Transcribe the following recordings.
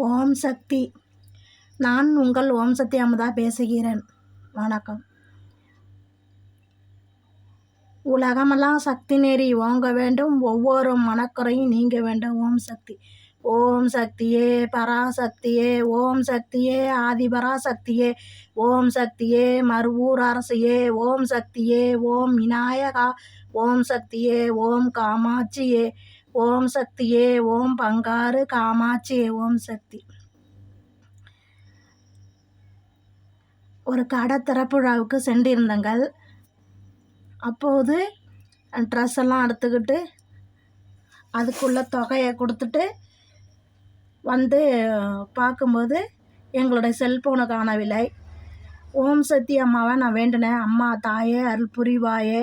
ஓம் சக்தி. நான் உங்கள் ஓம் சக்தி அமுதா பேசுகிறேன். வணக்கம். உலகமெல்லாம் சக்தி நெறி ஓங்க வேண்டும். ஒவ்வொரு மனக்குறையும் நீங்க வேண்டும். ஓம் சக்தி. ஓம் சக்தியே பராசக்தியே. ஓம் சக்தியே ஆதிபராசக்தியே. ஓம் சக்தியே மறுவூர் அரசியே. ஓம் சக்தியே ஓம் விநாயகா. ஓம் சக்தியே ஓம் காமாட்சியே. ஓம் சக்தியே ஓம் பங்காரு காமாட்சியே ஓம் சக்தி. ஒரு கடை திறப்புழாவுக்கு சென்றிருந்தங்கள். அப்போது ட்ரெஸ் எல்லாம் எடுத்துக்கிட்டு அதுக்குள்ள தொகையை கொடுத்துட்டு வந்து பார்க்கும்போது எங்களுடைய செல்ஃபோனை காணவில்லை. ஓம் சக்தி அம்மாவை நான் வேண்டினேன். அம்மா தாயே அருள் புரிவாயே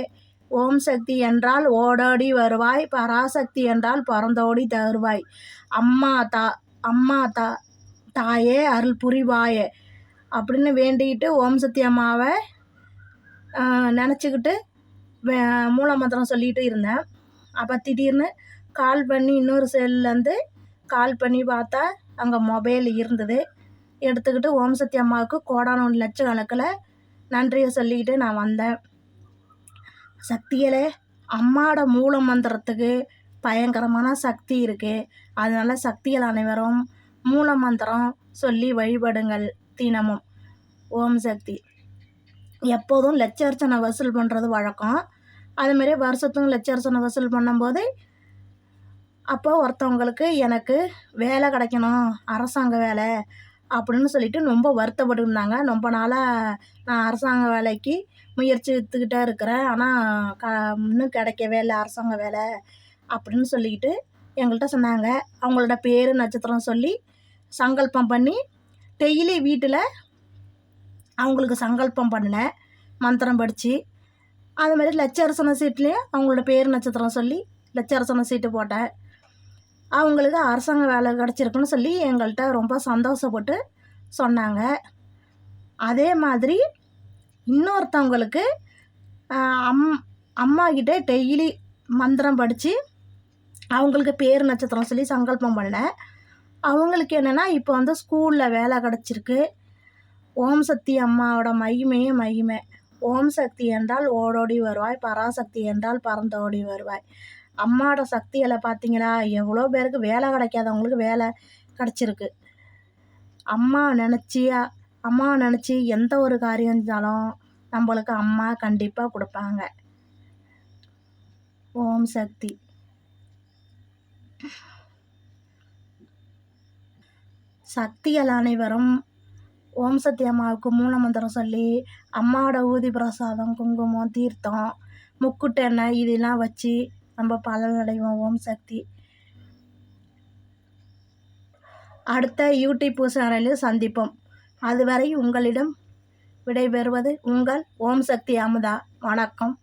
ஓம் சக்தி என்றால் ஓடோடி வருவாய் பராசக்தி என்றால் பறந்தோடி தருவாய். அம்மா தா அம்மா தா தாயே அருள் புரிவாயே. அப்படின்னு வேண்டிக்கிட்டு ஓம் சக்தி அம்மாவை நினச்சிக்கிட்டு மூல மந்திரம் சொல்லிகிட்டு இருந்தேன். அப்போ திடீர்னு கால் பண்ணி இன்னொரு செல்லேருந்து கால் பண்ணி பார்த்தா அங்கே மொபைல் இருந்தது. எடுத்துக்கிட்டு ஓம் சக்தி அம்மாவுக்கு கோடான லட்சக்கணக்கில் நன்றியை சொல்லிக்கிட்டு நான் வந்தேன். சக்திகளே அம்மாவோட மூல மந்திரத்துக்கு பயங்கரமான சக்தி இருக்குது அதனால் சக்திகள் அனைவரும் மூல மந்திரம் சொல்லி வழிபடுங்கள் தினமும். ஓம் சக்தி. எப்போதும் லட்சர்ச்சனை வசூல் பண்ணுறது வழக்கம். அதுமாரி வருஷத்துக்கும் லட்சர்ச்சனை வசூல் பண்ணும்போது அப்போ ஒருத்தவங்களுக்கு எனக்கு வேலை கிடைக்கணும் அரசாங்க வேலை. அப்படின்னு சொல்லிட்டு ரொம்ப வருத்தப்பட்டுருந்தாங்க. ரொம்ப நாளாக நான் அரசாங்க வேலைக்கு முயற்சி எடுத்துக்கிட்டே இருக்கிறேன். ஆனால் க இன்னும் கிடைக்கவே இல்லை அரசாங்க வேலை அப்படின்னு சொல்லிக்கிட்டு எங்கள்கிட்ட சொன்னாங்க. அவங்களோட பேர் நட்சத்திரம் சொல்லி சங்கல்பம் பண்ணி டெய்லி வீட்டில் அவங்களுக்கு சங்கல்பம் பண்ணினேன். மந்திரம் படித்து அது மாதிரி லட்ச அரசன சீட்லேயும் அவங்களோட பேர் நட்சத்திரம் சொல்லி லட்ச அரசன சீட்டு போட்டேன். அவங்களுக்கு அரசாங்க வேலை கிடச்சிருக்குன்னு சொல்லி எங்கள்கிட்ட ரொம்ப சந்தோஷப்பட்டு சொன்னாங்க. அதே மாதிரி இன்னொருத்தவங்களுக்கு அம் அம்மாக்கிட்ட டெய்லி மந்திரம் படித்து அவங்களுக்கு பேர் நட்சத்திரம் சொல்லி சங்கல்பம் பண்ணேன் அவங்களுக்கு என்னென்னா இப்போ வந்து ஸ்கூலில் வேலை கிடச்சிருக்கு. ஓம் சக்தி அம்மாவோட மகிமையே மகிமை. ஓம் சக்தி என்றால் ஓடோடி வருவாய் பராசக்தி என்றால் பறந்தோடி வருவாய். அம்மாவோட சக்திகளை பார்த்தீங்களா? எவ்வளோ பேருக்கு வேலை கிடைக்காதவங்களுக்கு வேலை கிடச்சிருக்கு. அம்மா நினச்சி அம்மா நினச்சி எந்த ஒரு காரியம் இருந்தாலும் நம்மளுக்கு அம்மா கண்டிப்பாக கொடுப்பாங்க. ஓம் சக்தி. சக்திகள் அனைவரும் ஓம் சக்தி அம்மாவுக்கு மூலமந்திரம் சொல்லி அம்மாவோட ஊதி பிரசாதம் குங்குமம் தீர்த்தம் முக்குட்டெண்ணெய் இதெல்லாம் வச்சு நம்ம பலனடைவோம். ஓம் சக்தி. அடுத்த யூடியூப் சேனலில் சந்திப்போம். அதுவரை உங்களிடம் விடைபெறுவது உங்கள் ஓம் சக்தி அமுதா. வணக்கம்.